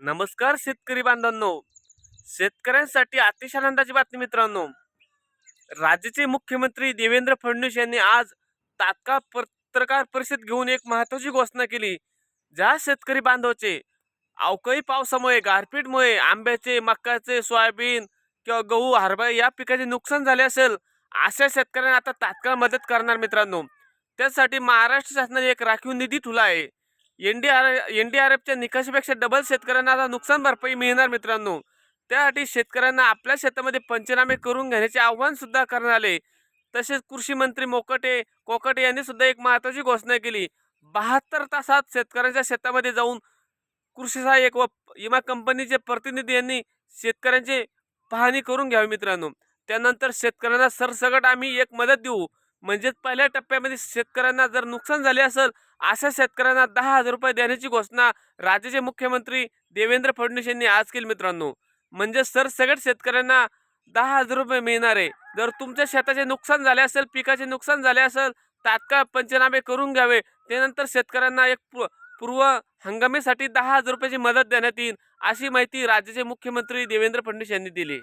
नमस्कार शेतकरी बांधवांनो. शेतकऱ्यांसाठी अतिशय आनंदाची बातमी मित्रांनो. राज्याचे मुख्यमंत्री देवेंद्र फडणवीस यांनी आज तात्काळ पत्रकार परिषद घेऊन एक महत्वाची घोषणा केली ज्या शेतकरी बांधवाचे अवकाळी पावसामुळे गारपीटमुळे आंब्याचे मक्याचे सोयाबीन किंवा गहू हरभरा या पिकाचे नुकसान झाले असेल अशा शेतकऱ्यांना आता तात्काळ मदत करणार मित्रांनो. त्यासाठी महाराष्ट्र शासनाने एक राखीव निधी ठुला आहे. N D R N D R एफच्या निकषापेक्षा डबल शेतकऱ्यांना आता नुकसान भरपाई मिळणार मित्रांनो. त्यासाठी शेतकऱ्यांना आपल्या शेतामध्ये पंचनामे करून घेण्याचे आव्हान सुद्धा करण्यात आले. तसेच कृषी मंत्री मोकटे कोकटे यांनी सुद्धा एक महत्वाची घोषणा केली. बहात्तर तासात शेतकऱ्यांच्या शेतामध्ये जाऊन कृषी सहाय्यक व विमा कंपनीचे प्रतिनिधी यांनी शेतकऱ्यांची पाहणी करून घ्यावी मित्रांनो. त्यानंतर शेतकऱ्यांना सरसकट आम्ही एक मदत देऊ. म्हणजेच पहिल्या टप्प्यामध्ये शेतकऱ्यांना जर नुकसान झाले असेल अशा शेतकऱ्यांना दहा हजार रुपये देण्याची घोषणा राज्याचे मुख्यमंत्री देवेंद्र फडणवीस यांनी आज केली मित्रांनो. म्हणजे सरसकट शेतकऱ्यांना दहा हजार रुपये मिळणार आहे. जर तुमच्या शेताचे नुकसान झाले असेल पिकाचे नुकसान झाले असेल तात्काळ पंचनामे करून घ्यावे. त्यानंतर शेतकऱ्यांना एक पूर्व हंगामीसाठी दहा हजार रुपयाची मदत देण्यात येईल अशी माहिती राज्याचे मुख्यमंत्री देवेंद्र फडणवीस यांनी दिली.